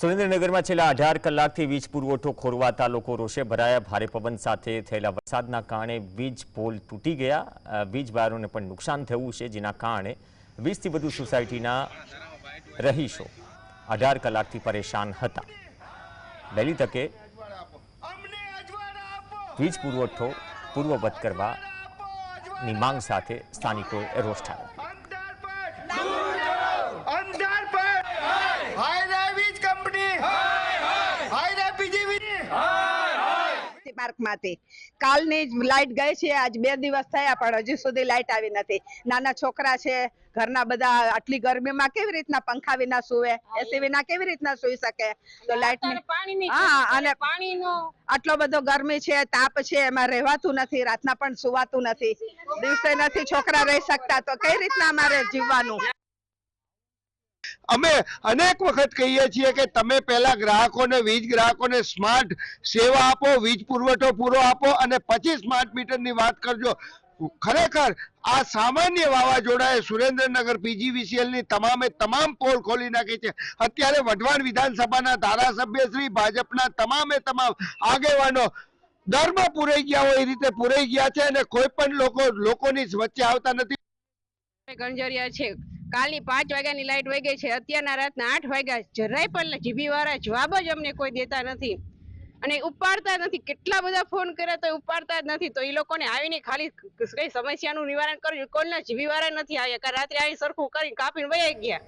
સુરેન્દ્રનગરમાં છેલ્લા અઢાર કલાકથી વીજ પુરવઠો ખોરવાતા લોકો રોષે ભરાયા. ભારે પવન સાથે થયેલા વરસાદના કારણે વીજ પોલ તૂટી ગયા. વીજ વાયરોને પણ નુકસાન થયું છે, જેના કારણે વીસથી વધુ સોસાયટીના રહીશો અઢાર કલાકથી પરેશાન હતા. વહેલી તકે વીજ પુરવઠો પૂર્વવત કરવાની માંગ સાથે સ્થાનિકોએ રોષ ઠાલવ્યો અંધાર પર હાય રે વીજ કંપની હાય રે પીજીવી પાર્કમાંથી કાલની જ લાઇટ ગઈ છે આજ બે દિવસ થયા પણ હજી સુધી લાઇટ આવી નથી. નાના છોકરા છે ઘરના બધા આટલી ગરમીમાં કેવી રીતના પંખા વિના સુવે? એસી વિના કેવી રીતના સુઈ શકે? તો લાઈટ હા અને પાણીનો આટલો બધો ગરમી છે તાપ છે એમાં રહેવાતું નથી રાતના પણ સુવાતું નથી. દિવસે નથી છોકરા રહી શકતા તો કઈ રીતના અમારે જીવવાનું? અમે અનેક વખત કહીએ છીએ કે તમે પહેલા ગ્રાહકોને, વીજ ગ્રાહકોને સ્માર્ટ સેવા આપો, વીજ પુરવઠો પૂરો આપો અને પછી સ્માર્ટ મીટરની વાત કરજો. ખરેખર આ સામાન્ય વાવાઝોડાએ સુરેન્દ્રનગર પીજીવીસીએલની તમામે તમામ પોલ ખોલી નાખી છે. અત્યારે વઢવાણ વિધાનસભાના ધારાસભ્ય શ્રી, ભાજપના તમામે તમામ આગેવાનો ડરમાં પૂરાઈ ગયા હોય એ રીતે પૂરાઈ ગયા છે અને કોઈ પણ લોકો, લોકોની વચ્ચે આવતા નથી. ગણજરિયા છે. કાલની પાંચ વાગ્યાની લાઈટ વહી ગઈ છે. અત્યારના રાતના આઠ વાગ્યા જરાય પણ જીબી વાળા જવાબ જ અમને કોઈ દેતા નથી. અને ઉપાડતા નથી. કેટલા બધા ફોન કર્યા તો ઉપાડતા જ નથી. તો એ લોકોને આવીને ખાલી કઈ સમસ્યાનું નિવારણ કર્યું. કોઈના જીબી વાળા નથી આવ્યા. રાત્રે આવી સરખું કરી કાપીને વહી ગયા.